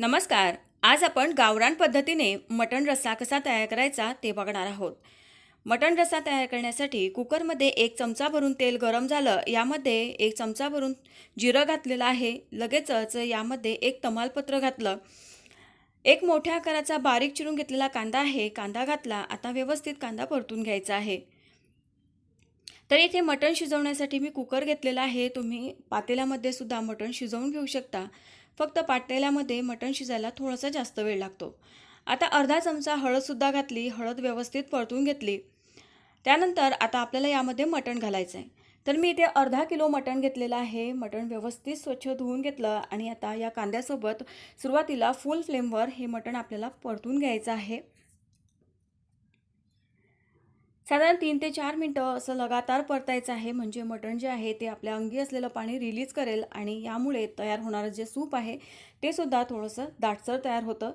नमस्कार. आज आपण गावरान पद्धतीने मटण रस्सा कसा तयार करायचा ते बघणार आहोत. मटण रस्सा तयार करण्यासाठी कुकरमध्ये एक चमचा भरून तेल गरम झालं यामध्ये एक चमचा भरून जिरं घातलेलं आहे. लगेचच यामध्ये एक तमालपत्र घातलं. एक मोठ्या आकाराचा बारीक चिरून घेतलेला कांदा आहे. कांदा घातला आता व्यवस्थित कांदा परतून घ्यायचा आहे. तर इथे मटण शिजवण्यासाठी मी कुकर घेतलेला आहे. तुम्ही पातेल्यामध्ये सुद्धा मटण शिजवून घेऊ शकता. फक्त पातेल्यामध्ये मटण शिजायला थोडासा जास्त वेळ लागतो. आता अर्धा चमचा हळदसुद्धा घातली. हळद व्यवस्थित परतून घेतली. त्यानंतर आता आपल्याला यामध्ये मटण घालायचं आहे तर मी इथे अर्धा किलो मटण घेतलेलं आहे. मटण व्यवस्थित स्वच्छ धुवून घेतलं आणि आता या कांद्यासोबत सुरुवातीला फुल फ्लेमवर हे मटण आपल्याला परतून घ्यायचं आहे. साधारण तीन ते चार मिनटं असं लगातार परतायचं आहे. म्हणजे मटण जे आहे ते आपल्या अंगी असलेलं पाणी रिलीज करेल आणि यामुळे तयार होणारं जे सूप आहे ते सुद्धा थोडंसं दाटसर तयार होतं.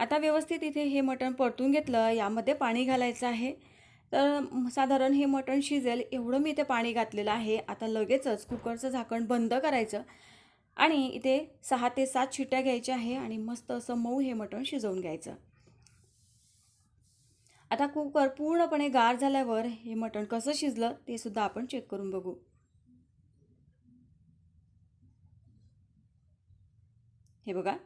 आता व्यवस्थित इथे हे मटण परतून घेतलं यामध्ये पाणी घालायचं आहे. तर साधारण हे मटण शिजेल एवढं मी इथे पाणी घातलेलं आहे. आता लगेचच कुकरचं झाकण बंद करायचं आणि इथे सहा ते सात शिट्या घ्यायच्या आहे आणि मस्त असं मऊ हे मटण शिजवून घ्यायचं. आता कुकर पूर्णपणे गार झाल्यावर हे मटण कसं शिजलं ते सुद्धा आपण चेक करून बघू. हे बघा.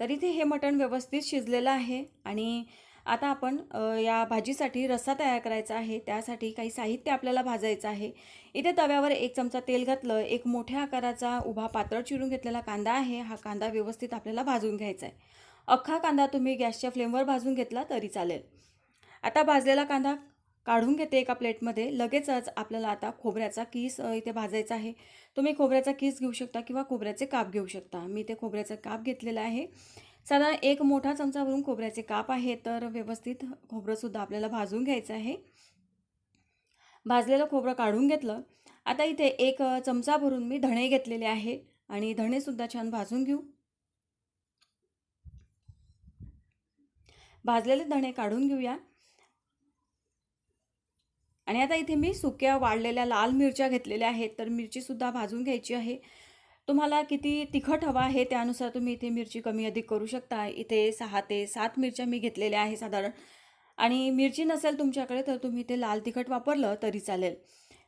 तर इथे हे मटण व्यवस्थित शिजलेलं आहे आणि आता आपण या भाजीसाठी रस्सा तयार करायचा आहे. त्यासाठी काही साहित्य आपल्याला भाजायचं आहे. इथे तव्यावर एक चमचा तेल घातलं एक मोठ्या आकाराचा उभा पातळ चिरून घेतलेला कांदा आहे. हा कांदा व्यवस्थित आपल्याला भाजून घ्यायचा आहे. अख्खा कांदा तुम्ही गॅसच्या फ्लेमवर भाजून घेतला तरी चालेल. आता भाजलेला कांदा काढून घेते एका प्लेटमध्ये. लगेचच आपल्याला आता खोबऱ्याचा किस इथे भाजायचा आहे. तुम्ही खोबऱ्याचा किस घेऊ शकता किंवा खोबऱ्याचे काप घेऊ शकता. मी इथे खोबऱ्याचा काप घेतलेला आहे. साधारण एक मोठा चमचा भरून खोबऱ्याचे काप आहे तर व्यवस्थित खोबरंसुद्धा आपल्याला भाजून घ्यायचं आहे. भाजलेलं खोबरं काढून घेतलं. आता इथे एक चमचा भरून मी धणे घेतलेले आहे आणि धणेसुद्धा छान भाजून घेऊ. भाजलेले धणे काढून घेऊया. आणि आता इथे मी सुक्या वाळलेल्या लाल मिरच्या घेतलेल्या आहेत. तर मिरचीसुद्धा भाजून घ्यायची आहे. तुम्हाला किती तिखट हवा आहे त्यानुसार तुम्ही इथे मिरची कमी अधिक करू शकता. इथे सहा ते सात मिरच्या मी घेतलेल्या आहे साधारण. आणि मिरची नसेल तुमच्याकडे तर तुम्ही इथे लाल तिखट वापरलं तरी चालेल.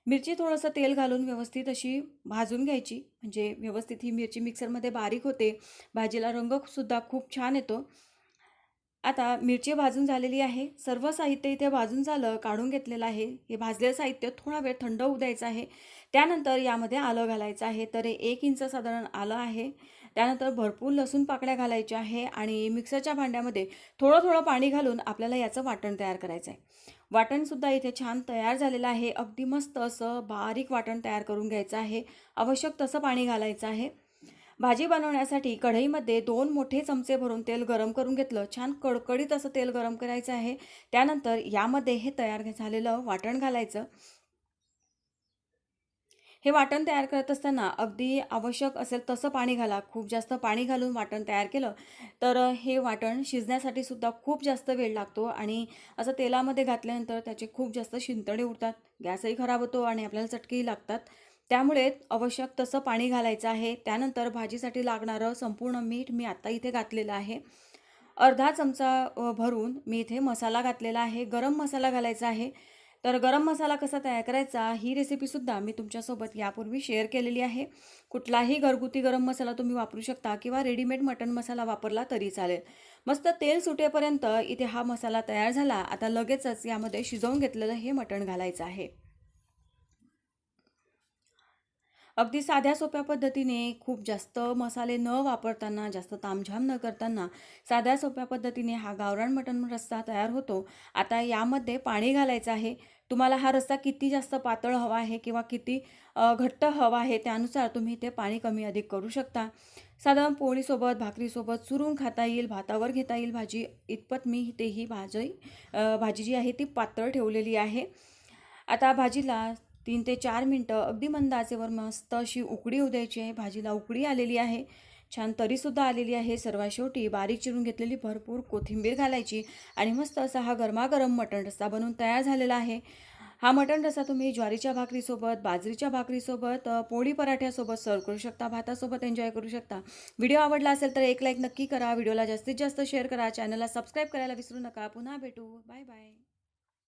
मिरची थोडंसं तेल घालून व्यवस्थित अशी भाजून घ्यायची. म्हणजे व्यवस्थित ही मिरची मिक्सरमध्ये बारीक होते. भाजीला रंगसुद्धा खूप छान येतो. आता मिरची भाजून झालेली आहे. सर्व साहित्य इथे भाजून झालं काढून घेतलेलं आहे. हे भाजलेलं साहित्य थोडा वेळ थंड होऊ द्यायचं आहे. त्यानंतर यामध्ये आलं घालायचं आहे. तर हे एक इंच साधारण आलं आहे. त्यानंतर भरपूर लसूण पाकळ्या घालायच्या आहे आणि मिक्सरच्या भांड्यामध्ये थोडं थोडं पाणी घालून आपल्याला याचं वाटण तयार करायचं आहे वाटणसुद्धा इथे छान तयार झालेलं आहे. अगदी मस्त असं बारीक वाटण तयार करून घ्यायचं आहे. आवश्यक तसं पाणी घालायचं आहे. भाजी बनवण्यासाठी कढईमध्ये दोन मोठे चमचे भरून तेल गरम करून घेतलं. छान कडकडीत असं तेल गरम करायचं आहे. त्यानंतर यामध्ये हे तयार झालेलं वाटण घालायचं. हे वाटण तयार करत असताना अगदी आवश्यक असेल तसं पाणी घाला. खूप जास्त पाणी घालून वाटण तयार केलं तर हे वाटण शिजण्यासाठी सुद्धा खूप जास्त वेळ लागतो आणि असं तेलामध्ये घातल्यानंतर त्याचे खूप जास्त शिंतडे उडतात. गॅसही खराब होतो आणि आपल्याला चटकेही लागतात. त्यामुळे आवश्यक तसं पाणी घालायचं आहे. त्यानंतर भाजीसाठी लागणारं संपूर्ण मीठ मी आत्ता इथे घातलेलं आहे. अर्धा चमचा भरून मी इथे मसाला घातलेला आहे. गरम मसाला घालायचा आहे. तर गरम मसाला कसा तयार करायचा ही रेसिपीसुद्धा मी तुमच्यासोबत यापूर्वी शेअर केलेली आहे. कुठलाही घरगुती गरम मसाला तुम्ही वापरू शकता किंवा रेडीमेड मटण मसाला वापरला तरी चालेल. मस्त तेल सुटेपर्यंत इथे हा मसाला तयार झाला. आता लगेचच यामध्ये शिजवून घेतलेलं हे मटण घालायचं आहे. अगदी साध्या सोप्या पद्धतीने खूप जास्त मसाले न वापरताना जास्त तामझाम न करताना साध्या सोप्या पद्धतीने हा गावरान मटण रस्सा तयार होतो. आता यामध्ये पाणी घालायचं आहे. तुम्हाला हा रस्सा किती जास्त पातळ हवा आहे किंवा किती घट्ट हवा आहे त्यानुसार तुम्ही ते पाणी कमी अधिक करू शकता. साधारण पोळीसोबत भाकरीसोबत चुरून खाता येईल भातावर घेता येईल भाजी. इतपत मी ते ही भाजी भाजी जी आहे ती पातळ ठेवलेली आहे. आता भाजीला तीन ते चार मिनटं अगदी मंद आचेवर मस्त अशी उकडी येऊ द्यायची आहे. भाजीला उकडी आलेली आहे. छान तरीसुद्धा आलेली आहे. सर्वात शेवटी बारीक चिरून घेतलेली भरपूर कोथिंबीर घालायची आणि मस्त असा हा गरमागरम मटण रस्सा बनवून तयार झालेला आहे. हा मटण रस्सा तुम्ही ज्वारीच्या भाकरीसोबत बाजरीच्या भाकरीसोबत पोळी पराठ्यासोबत सर्व करू शकता भातासोबत एन्जॉय करू शकता. व्हिडिओ आवडला असेल तर एक लाईक नक्की करा. व्हिडिओला जास्तीत जास्त शेअर करा. चॅनलला सबस्क्राईब करायला विसरू नका. पुन्हा भेटू. Bye bye